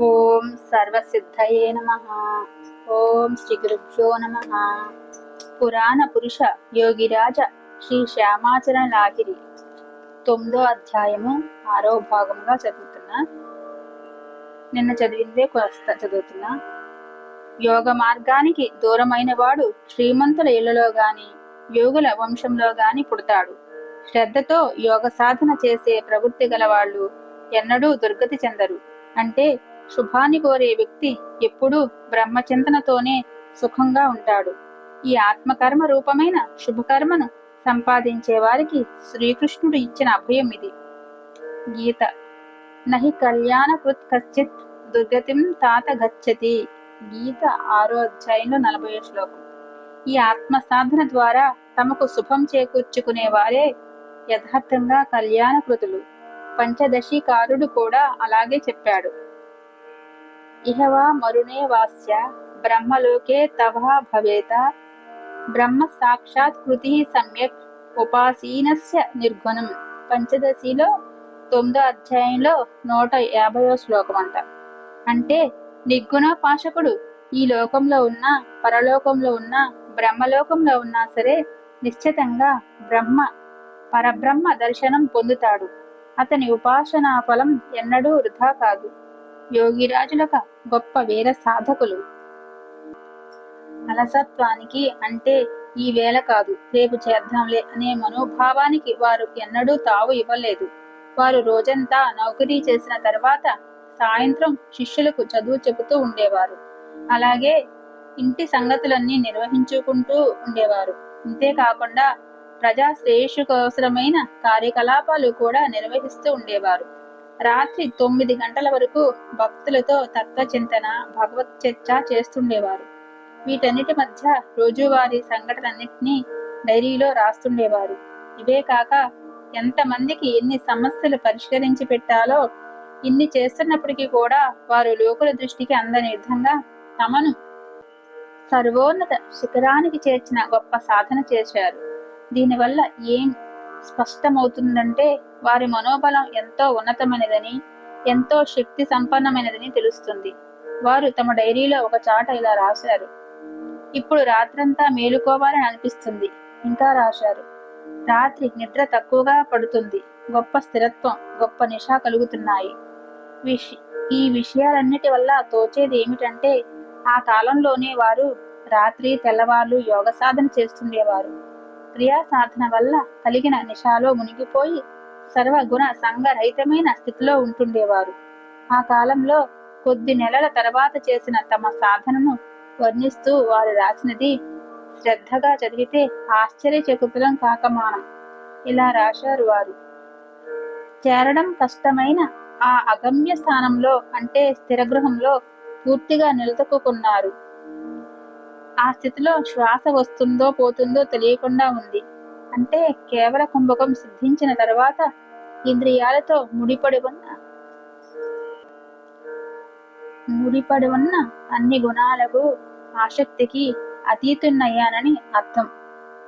ఓం సర్వసిద్ధయే నమ. ఓం శ్రీ గురుభ్యో నమ. పురాణ పురుష యోగిరాజ శ్రీ శ్యామాచరణ లాగిరి తొమ్మిదో అధ్యాయము ఆరో భాగంగా చదువుతున్నా. నిన్న చదివిందే కొస్త చదువుతున్నా. యోగ మార్గానికి దూరమైన వాడు శ్రీమంతుల ఇళ్ళలో గాని యోగుల వంశంలో గాని పుడతాడు. శ్రద్ధతో యోగ సాధన చేసే ప్రవృత్తి గలవాళ్ళు ఎన్నడూ దుర్గతి చెందరు. అంటే శుభాన్ని కోరే వ్యక్తి ఎప్పుడూ బ్రహ్మచింతనతోనే సుఖంగా ఉంటాడు. ఈ ఆత్మకర్మ రూపమైన శుభకర్మను సంపాదించే వారికి శ్రీకృష్ణుడు ఇచ్చిన అభయం ఇది. గీత. నహి కళ్యాణకృత్ కశ్చిత్ దుర్గతిం తాత గచ్చతి. గీత ఆరో అధ్యాయంలో నలభై శ్లోకం. ఈ ఆత్మ సాధన ద్వారా తమకు శుభం చేకూర్చుకునే వారే యథార్థంగా కళ్యాణకృతులు. పంచదశీకారుడు కూడా అలాగే చెప్పాడు. ఇహవా మరుణే వాస్య బ్రహ్మలోకే తవా భవేత. బ్రహ్మ సాక్షాత్ కృతి సమ్యక్ ఉపాసీనస్య నిర్గుణం. పంచదశిలో తొమ్మిదో అధ్యాయంలో నూట యాభయో శ్లోకం అంట అంటే నిర్గుణోపాసకుడు ఈ లోకంలో ఉన్న పరలోకంలో ఉన్న బ్రహ్మలోకంలో ఉన్నా సరే నిశ్చితంగా బ్రహ్మ పరబ్రహ్మ దర్శనం పొందుతాడు. అతని ఉపాసనా ఫలం ఎన్నడూ వృధా కాదు. యోగిరాజులక గొప్ప వీర సాధకులు. అలసత్వానికి అంటే ఈ వేళ కాదు రేపు చేద్దాంలే అనే మనోభావానికి వారు ఎన్నడూ తావు ఇవ్వలేదు. వారు రోజంతా నౌకరీ చేసిన తర్వాత సాయంత్రం శిష్యులకు చదువు చెబుతూ ఉండేవారు. అలాగే ఇంటి సంగతులన్నీ నిర్వహించుకుంటూ ఉండేవారు. ఇంతేకాకుండా ప్రజా శ్రేయస్సుకోసరమైన కార్యకలాపాలు కూడా నిర్వహిస్తూ ఉండేవారు. రాత్రి తొమ్మిది గంటల వరకు భక్తులతో తత్వచింతన భగవత్ చర్చ చేస్తుండేవారు. వీటన్నిటి మధ్య రోజువారీ సంఘటనన్నింటినీ డైరీలో రాస్తుండేవారు. ఇవే కాక ఎంతమందికి ఎన్ని సమస్యలు పరిష్కరించి పెట్టాలో ఇన్ని చేస్తున్నప్పటికీ కూడా వారు లోకుల దృష్టికి అందని విధంగా తమను సర్వోన్నత శిఖరానికి చేర్చిన గొప్ప సాధన చేశారు. దీనివల్ల ఏం స్పష్టమవుతుందంటే వారి మనోబలం ఎంతో ఉన్నతమైనదని ఎంతో శక్తి సంపన్నమైనదని తెలుస్తుంది. వారు తమ డైరీలో ఒక చాట ఇలా రాశారు. ఇప్పుడు రాత్రంతా మేలుకోవాలని అనిపిస్తుంది ఇంకా రాశారు. రాత్రి నిద్ర తక్కువగా పడుతుంది గొప్ప స్థిరత్వం గొప్ప నిష కలుగుతున్నాయి. విష ఈ విషయాలన్నిటి వల్ల తోచేది ఏమిటంటే ఆ కాలంలోనే వారు రాత్రి తెల్లవార్లు యోగ సాధన చేస్తుండేవారు. క్రియా సాధన వల్ల కలిగిన నిషాలో మునిగిపోయి సర్వగుణ సంగరహితమైన స్థితిలో ఉంటుండేవారు. ఆ కాలంలో కొద్ది నెలల తర్వాత చేసిన తమ సాధనను వర్ణిస్తూ వారు రాసినది శ్రద్ధగా చదివితే ఆశ్చర్యచకుతులం కాకమానం. ఇలా రాశారు వారు. చేరడం కష్టమైన ఆ అగమ్య స్థానంలో అంటే స్థిరగృహంలో పూర్తిగా నిలదొక్కున్నారు ఆ స్థితిలో శ్వాస వస్తుందో పోతుందో తెలియకుండా ఉంది. అంటే కేవల కుంభకం సిద్ధించిన తర్వాత ఇంద్రియాలతో ముడిపడి ఉన్న ముడిపడి ఉన్న అన్ని గుణాలకు ఆసక్తికి అతీతున్నయ్యానని అర్థం.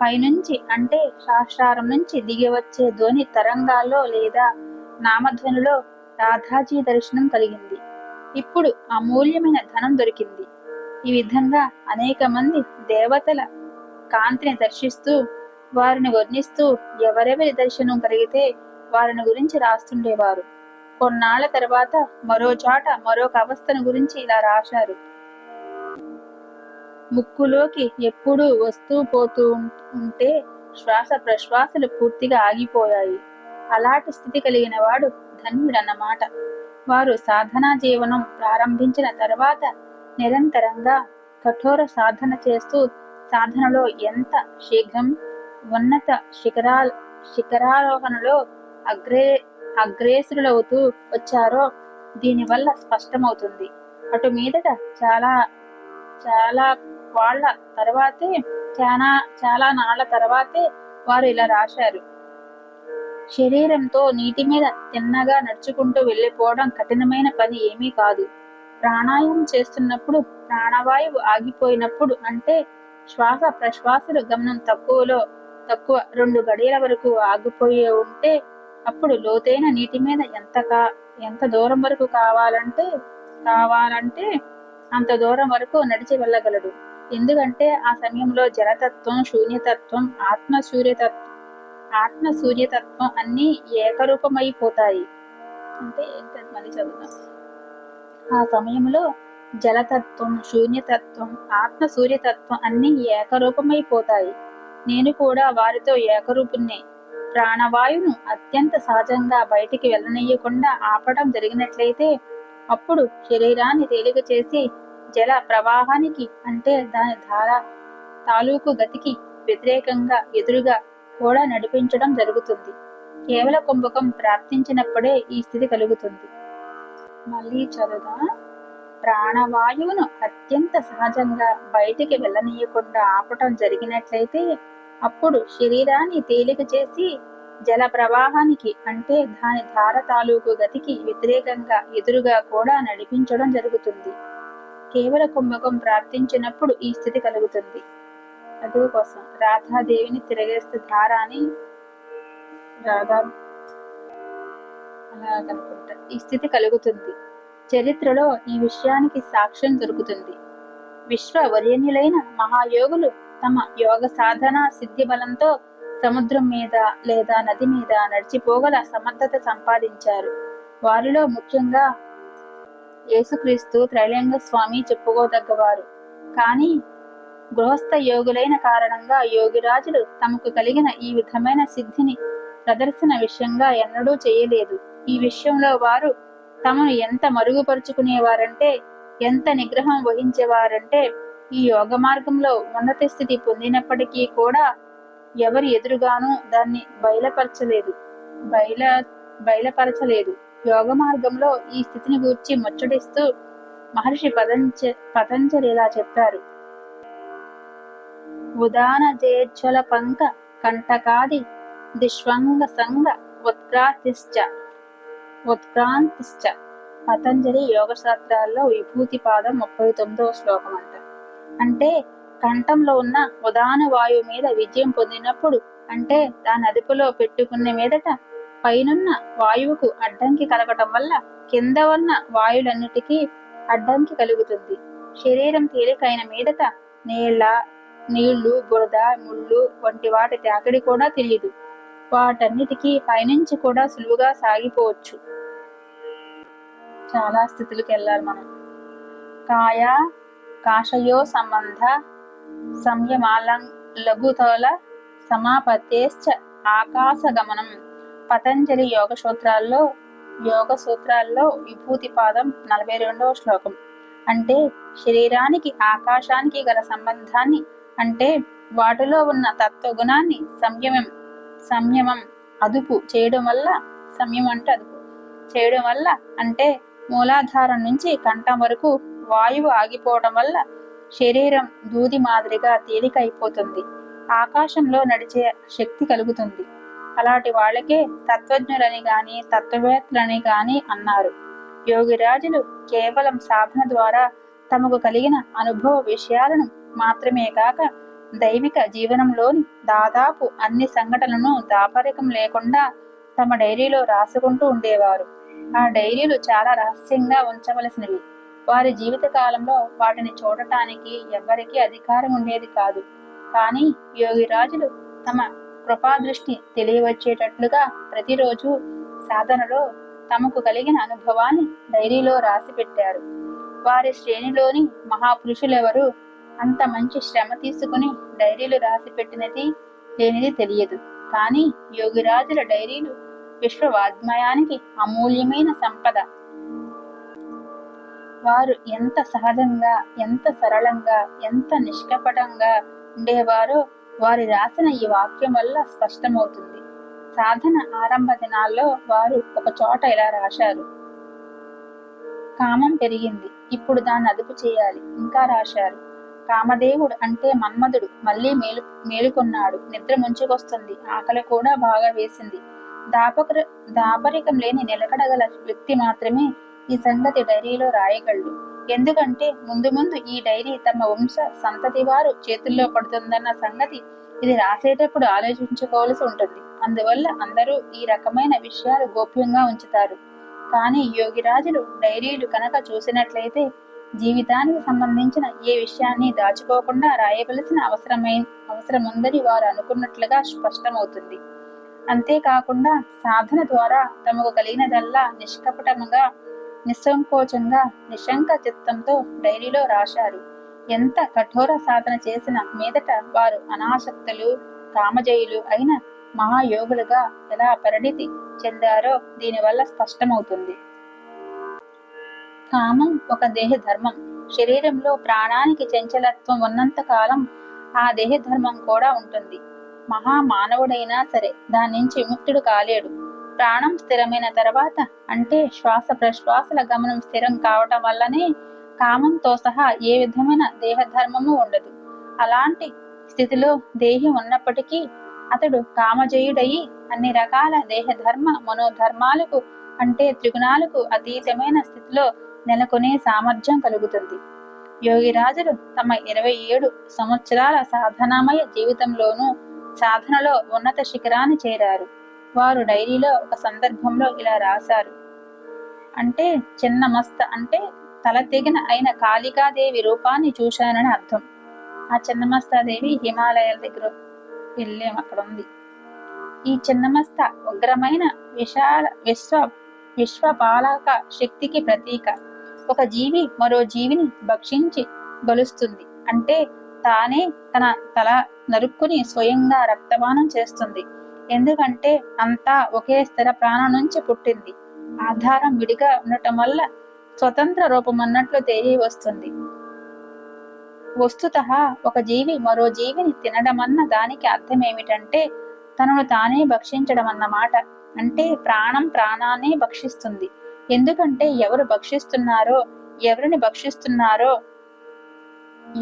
పైనుంచి అంటే శాస్త్రారం నుంచి దిగి వచ్చే ధ్వని తరంగాల్లో లేదా నామధ్వనిలో రాధాజీ దర్శనం కలిగింది. ఇప్పుడు అమూల్యమైన ధనం దొరికింది. ఈ విధంగా అనేక మంది దేవతల కాంతిని దర్శిస్తూ వారిని వర్ణిస్తూ ఎవరెవరి దర్శనం కలిగితే వారిని గురించి రాస్తుండేవారు. కొన్నాళ్ళ తర్వాత మరో చాట మరొక అవస్థను గురించి ఇలా రాశారు. ముక్కులోకి ఎప్పుడూ వస్తూ పోతూ ఉంటే శ్వాస ప్రశ్వాసలు పూర్తిగా ఆగిపోయాయి. అలాంటి స్థితి కలిగిన వాడు ధన్యుడన్నమాట. వారు సాధనా జీవనం ప్రారంభించిన తర్వాత నిరంతరంగా కఠోర సాధన చేస్తూ సాధనలో ఎంత శీఘ్రం ఉన్నత శిఖరా శిఖరారోహణలో అగ్రే అగ్రేసులవుతూ వచ్చారో దీనివల్ల స్పష్టమవుతుంది. అటు మీదట చాలా చాలా వాళ్ళ తర్వాతే చాలా చాలా నాళ్ళ తర్వాతే వారు ఇలా రాశారు. శరీరంతో నీటి మీద తిన్నగా నడుచుకుంటూ వెళ్ళిపోవడం కఠినమైన పని ఏమీ కాదు. ప్రాణాయామం చేస్తున్నప్పుడు ప్రాణవాయువు ఆగిపోయినప్పుడు అంటే శ్వాస ప్రశ్వాసలు గమనం తక్కువలో తక్కువ రెండు గడియల వరకు ఆగిపోయి ఉంటే అప్పుడు లోతైన నీటి మీద ఎంత కా ఎంత దూరం వరకు కావాలంటే కావాలంటే అంత దూరం వరకు నడిచి వెళ్ళగలడు. ఎందుకంటే ఆ సమయంలో జలతత్వం శూన్యతత్వం ఆత్మ సూర్యతత్వం ఆత్మ సూర్యతత్వం అన్నీ ఏకరూపమైపోతాయి. అంటే ఏంటది మళ్ళీ చదువుతాం ఆ సమయంలో జలతత్వం శూన్యతత్వం ఆత్మ సూర్యతత్వం అన్ని ఏకరూపమైపోతాయి. నేను కూడా వారితో ఏకరూపుణ్ణే. ప్రాణవాయువును అత్యంత సహజంగా బయటికి వెళ్ళనీయకుండా ఆపడం జరిగినట్లయితే అప్పుడు శరీరాన్ని తేలిక చేసి జల ప్రవాహానికి అంటే దాని ధార తాలూకు గతికి వ్యతిరేకంగా ఎదురుగా కూడా నడిపించడం జరుగుతుంది. కేవల కుంభకం ప్రాప్తించినప్పుడే ఈ స్థితి కలుగుతుంది. మళ్ళీ చదువుదా ప్రాణవాయువును అత్యంత సహజంగా బయటికి వెళ్ళనీయకుండా ఆపటం జరిగినట్లయితే అప్పుడు శరీరాన్ని తేలిక చేసి జల ప్రవాహానికి అంటే దాని ధార తాలూకు గతికి వ్యతిరేకంగా ఎదురుగా కూడా నడిపించడం జరుగుతుంది. కేవల కుంభకం ప్రాప్తించినప్పుడు ఈ స్థితి కలుగుతుంది. చదువు కోసం రాధాదేవిని తిరగేస్తే ధారాని రాధా కనుకుంటా ఈ స్థితి కలుగుతుంది. చరిత్రలో ఈ విషయానికి సాక్ష్యం దొరుకుతుంది. విశ్వ వరేణ్యులైన మహాయోగులు తమ యోగ సాధన సిద్ధి బలంతో సముద్రం మీద లేదా నది మీద నడిచిపోగల సమర్థత సంపాదించారు. వారిలో ముఖ్యంగా యేసుక్రీస్తు త్రైలింగ స్వామి చెప్పుకోదగ్గవారు. కానీ గృహస్థ యోగులైన కారణంగా యోగిరాజులు తమకు కలిగిన ఈ విధమైన సిద్ధిని ప్రదర్శన విషయంగా ఎన్నడూ చేయలేదు. ఈ విషయంలో వారు తమను ఎంత మరుగుపరుచుకునేవారంటే ఎంత నిగ్రహం వహించేవారంటే ఈ యోగ మార్గంలో ఉన్నత స్థితి పొందినప్పటికీ కూడా ఎవరి ఎదురుగానూ దాన్ని బయలుపరచలేదు. బయల బయలుపరచలేదు. యోగ మార్గంలో ఈ స్థితిని గూర్చి ముచ్చటిస్తూ మహర్షి పతంజ పతంజలిలా చెప్పారు. ఉదాన జేజ్వల పంక కంటకాది దిష్వంగ సంగ ఉత్క్రాతిశ్చ ఉత్క్రాంతిశ్చ. పతంజలి యోగ శాస్త్రాల్లో విభూతి పాదం ముప్పై తొమ్మిదవ శ్లోకం అంట. అంటే కంఠంలో ఉన్న ఉదాన వాయువు మీద విజయం పొందినప్పుడు అంటే దాని అదుపులో పెట్టుకునే మీదట పైనున్న వాయువుకు అడ్డంకి కలగటం వల్ల కింద ఉన్న వాయులన్నిటికీ అడ్డంకి కలుగుతుంది. శరీరం తేలికైన మీదట నేళ్ళ నీళ్ళు బురద ముళ్ళు వంటి వాటి తాకిడి కూడా తెలియదు వాటన్నిటికీ పైనుంచి కూడా సులువుగా సాగిపోవచ్చు. చాలా స్థితులకు వెళ్ళాలి మనం. కాయ కాషయో సంబంధ సంయమాలం లఘుతోల సమాపత్తేశ్చ ఆకాశగమనం పతంజలి యోగ సూత్రాల్లో యోగ సూత్రాల్లో విభూతి పాదం నలభై రెండవ శ్లోకం. అంటే శరీరానికి ఆకాశానికి గల సంబంధాన్ని అంటే వాటిలో ఉన్న తత్వగుణాన్ని సంయమం సంయమం అదుపు చేయడం వల్ల సంయమం అంటే అదుపు. చేయడం వల్ల అంటే మూలాధారం నుంచి కంఠం వరకు వాయువు ఆగిపోవడం వల్ల శరీరం దూది మాదిరిగా తేలిక అయిపోతుంది ఆకాశంలో నడిచే శక్తి కలుగుతుంది. అలాంటి వాళ్ళకే తత్వజ్ఞులని గాని తత్వవేత్తలని గాని అన్నారు. యోగిరాజులు కేవలం సాధన ద్వారా తమకు కలిగిన అనుభవ విషయాలను మాత్రమే కాక దైవిక జీవనంలోని దాదాపు అన్ని సంఘటనలను దాపరికం లేకుండా తమ డైరీలో రాసుకుంటూ ఉండేవారు. ఆ డైరీలు చాలా రహస్యంగా ఉంచవలసినవి. వారి జీవిత కాలంలో వాటిని చూడటానికి ఎవ్వరికీ అధికారం ఉండేది కాదు. కానీ యోగిరాజులు తమ కృపాదృష్టి తెలియవచ్చేటట్లుగా ప్రతిరోజు సాధనలో తమకు కలిగిన అనుభవాన్ని డైరీలో రాసి పెట్టారు వారి శ్రేణిలోని మహాపురుషులెవరు అంత మంచి శ్రమ తీసుకుని డైరీలు రాసి పెట్టినది లేనిది తెలియదు. కానీ యోగిరాజుల డైరీలు విశ్వవాజ్మయానికి అమూల్యమైన సంపద. వారు ఎంత సహజంగా ఎంత సరళంగా ఎంత నిష్కపటంగా ఉండేవారో వారి రాసిన ఈ వాక్యం వల్ల స్పష్టమవుతుంది. సాధన ఆరంభ దినాల్లో వారు ఒక చోట ఇలా రాశారు. కామం పెరిగింది. ఇప్పుడు దాన్ని అదుపు చేయాలి. ఇంకా రాశారు. కామదేవుడు అంటే మన్మధుడు. మళ్ళీ మేలు మేలుకొన్నాడు. నిద్ర ముంచుకొస్తుంది. ఆకలి కూడా బాగా వేసింది. దాపకర దాపరికం లేని నిలకడగల వ్యక్తి మాత్రమే ఈ సంగతి డైరీలో రాయగలడు. ఎందుకంటే ముందు ముందు ఈ డైరీ తమ వంశ సంతతి వారు చేతుల్లో పడుతుందన్న సంగతి ఇది రాసేటప్పుడు ఆలోచించుకోవాల్సి ఉంటుంది. అందువల్ల అందరూ ఈ రకమైన విషయాలు గోప్యంగా ఉంచుతారు. కానీ యోగిరాజులు డైరీలు కనుక చూసినట్లయితే జీవితానికి సంబంధించిన ఏ విషయాన్ని దాచుకోకుండా రాయవలసిన అవసరమై ఉందని వారు అనుకున్నట్లుగా స్పష్టమవుతుంది. అంతేకాకుండా సాధన ద్వారా తమకు కలిగినదల్లా నిష్కపటముగా నిస్సంకోచంగా నిశంక చిత్తంతో డైరీలో రాశారు. ఎంత కఠోర సాధన చేసిన మీదట వారు అనాసక్తులు కామజయులు అయిన మహాయోగులుగా ఎలా పరిణితి చెందారో దీనివల్ల స్పష్టమవుతుంది. కామం ఒక దేహ ధర్మం శరీరంలో ప్రాణానికి చంచలత్వం ఉన్నంత కాలం ఆ దేహ ధర్మం కూడా ఉంటుంది. మహా మానవుడైనా సరే దాని నుంచి విముక్తుడు కాలేడు. ప్రాణం స్థిరమైన తర్వాత అంటే శ్వాస ప్రశ్వాసల గమనం స్థిరం కావటం వల్లనే కామంతో సహా ఏ విధమైన దేహధర్మము ఉండదు. అలాంటి స్థితిలో దేహి ఉన్నప్పటికీ అతడు కామజయుడయి అన్ని రకాల దేహధర్మ మనోధర్మాలకు అంటే త్రిగుణాలకు అతీతమైన స్థితిలో నెలకొనే సామర్థ్యం కలుగుతుంది. యోగిరాజులు తమ ఇరవై ఏడు సంవత్సరాల సాధనామయ జీవితంలోనూ సాధనలో ఉన్నత శిఖరాన్ని చేరారు. వారు డైరీలో ఒక సందర్భంలో ఇలా రాశారు. అంటే చిన్న మస్త అంటే తల తెగిన అయిన కాళికాదేవి రూపాన్ని చూశానని అర్థం. ఆ చిన్నమస్తాదేవి హిమాలయాల దగ్గర వెళ్ళాం అక్కడ ఉంది ఈ చిన్నమస్త ఉగ్రమైన విశాల విశ్వ విశ్వపాలక శక్తికి ప్రతీక. ఒక జీవి మరో జీవిని భక్షించి గలుస్తుంది. అంటే తానే తన తల నరుక్కుని స్వయంగా రక్తపానం చేస్తుంది. ఎందుకంటే అంతా ఒకే స్థిర ప్రాణం నుంచి పుట్టింది. ఆధారం విడిగా ఉండటం వల్ల స్వతంత్ర రూపం అన్నట్లు తెలియవస్తుంది వస్తుత ఒక జీవి మరో జీవిని తినడమన్న దానికి అర్థం ఏమిటంటే తనను తానే భక్షించడం అన్నమాట అంటే ప్రాణం ప్రాణాన్ని భక్షిస్తుంది. ఎందుకంటే ఎవరు భక్షిస్తున్నారో ఎవరిని భక్షిస్తున్నారో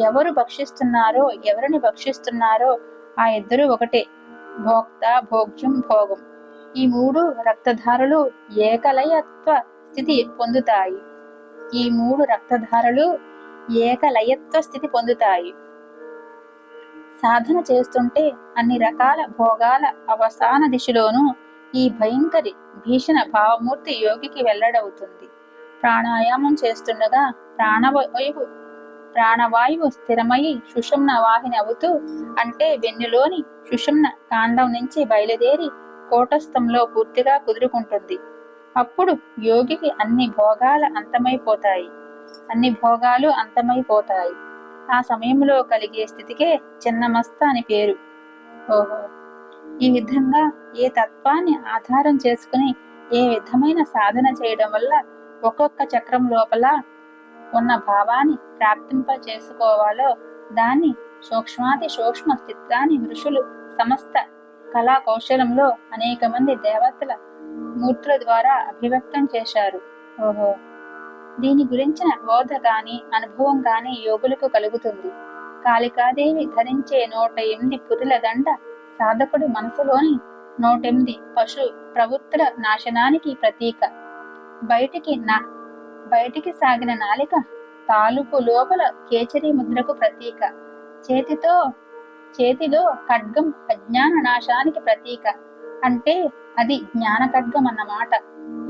ఎవరు భక్షిస్తున్నారో ఎవరిని భక్షిస్తున్నారో ఆ ఇద్దరు ఒకటే. భోక్త భోగ్యం భోగం. ఈ మూడు రక్తధారలు ఏకలయత్వ స్థితి పొందుతాయి. ఈ మూడు రక్తధారలు ఏకలయత్వ స్థితి పొందుతాయి. సాధన చేస్తుంటే అన్ని రకాల భోగాల అవసాన దిశలోనూ ఈ భయంకరి భీషణ భావమూర్తి యోగికి వెల్లడవుతుంది. ప్రాణాయామం చేస్తుండగా ప్రాణవాయువు ప్రాణవాయువు స్థిరమై సుషుమ్న వాహిని అవుతూ అంటే వెన్నులోని సుషుమ్న కాండం నుంచి బయలుదేరి కోటస్థంలో పూర్తిగా కుదురుకుంటుంది. అప్పుడు యోగికి అన్ని భోగాలు అంతమైపోతాయి. అన్ని భోగాలు అంతమైపోతాయి. ఆ సమయంలో కలిగే స్థితికే చిన్నమస్త అని పేరు. ఓహో! ఈ విధంగా ఏ తత్వాన్ని ఆధారం చేసుకుని ఏ విధమైన సాధన చేయడం వల్ల ఒక్కొక్క చక్రం లోపల ఉన్న భావాన్ని ప్రాప్తింప చేసుకోవాలో దాన్ని సూక్ష్మాతి సూక్ష్మ చిత్రాన్ని ఋషులు సమస్త కళా కౌశలంలో అనేక మంది దేవతల మూర్తుల ద్వారా అభివ్యక్తం చేశారు. ఓహో! దీని గురించిన బోధ గాని అనుభవం గాని యోగులకు కలుగుతుంది. కాళికాదేవి ధరించే నూట ఎనిమిది పురుల దండ సాధకుడి మనసులోని నూటెనిమిది పశు ప్రవృత్తుల నాశనానికి ప్రతీక. బయటికి నా బయటికి సాగిన నాలిక తాలూకు లోపల కేచరి ముద్రకు ప్రతీక. చేతితో చేతిలో ఖడ్గం అజ్ఞాన నాశానికి ప్రతీక. అంటే అది జ్ఞాన ఖడ్గం అన్నమాట.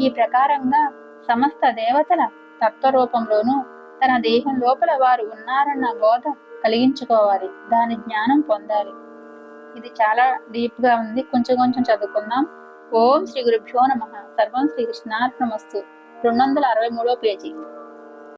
ఈ ప్రకారంగా సమస్త దేవతల తత్వరూపంలోనూ తన దేహం లోపల వారు ఉన్నారన్న బోధ కలిగించుకోవాలి. దాని జ్ఞానం పొందాలి. ఇది చాలా డీప్గా ఉంది. కొంచెం కొంచెం చదువుకుందాం. ఓం శ్రీ గురుభ్యో నమ. సర్వం శ్రీ కృష్ణార్పణమస్తు. రెండు వందల అరవై మూడో పేజీ.